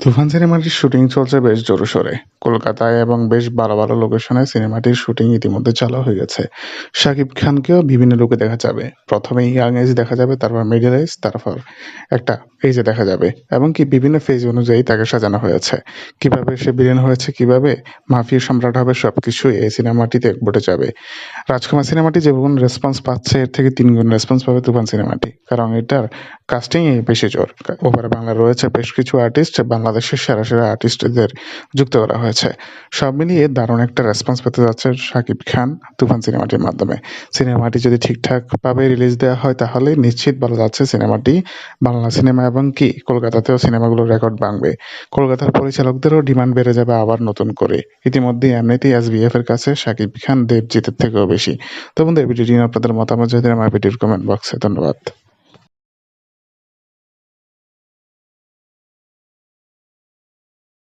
তুফান সিনেমাটির শুটিং চলছে বেশ জোরসোরে। কলকাতায় এবং বেশ ভালো ভালো লোকেশনে সিনেমাটির শুটিং ইতিমধ্যে চালু হয়ে গেছে। শাকিব খানকেও বিভিন্ন লোকে দেখা যাবে। প্রথমে ইয়াং এজ দেখা যাবে, তারপর মিডিল এজ, তারপর একটা এজে দেখা যাবে এবং কি বিভিন্ন ফেজ অনুযায়ী তাকে সাজানো হয়েছে। কীভাবে সে ভিলেন হয়েছে, কীভাবে মাফিয়া সম্রাট হবে সবকিছুই এই সিনেমাটিতে ঘটে যাবে। রাজকুমার সিনেমাটি যে যেমন রেসপন্স পাচ্ছে এর থেকে তিন গুণ রেসপন্স পাবে তুফান সিনেমাটি। কারণ এটার কাস্টিং বেশি জোর। ওপারে বাংলা রয়েছে বেশ কিছু আর্টিস্ট বাংলাদেশের সেরা সেরা আর্টিস্টদের যুক্ত করা হয়েছে সব মিলিয়ে দারুণ একটা রেসপন্স পেতে যাচ্ছে শাকিব খান তুফান সিনেমাটির মাধ্যমে সিনেমাটি যদি ঠিকঠাকভাবে রিলিজ দেওয়া হয় তাহলে নিশ্চিত বলা যাচ্ছে সিনেমাটি বাংলা সিনেমা এবং কি, কলকাতাতেও সিনেমাগুলোর রেকর্ড ভাঙবে। কলকাতার পরিচালকদেরও ডিমান্ড বেড়ে যাবে আবার নতুন করে। ইতিমধ্যে এমনিতেই এসবিএফ এর কাছে শাকিব খান দেবজিতের থেকেও বেশি। তো বন্ধু, এই ভিডিওটি আপনাদের মতামত যদি আমার ভিডিওর কমেন্ট বক্সে ধন্যবাদ।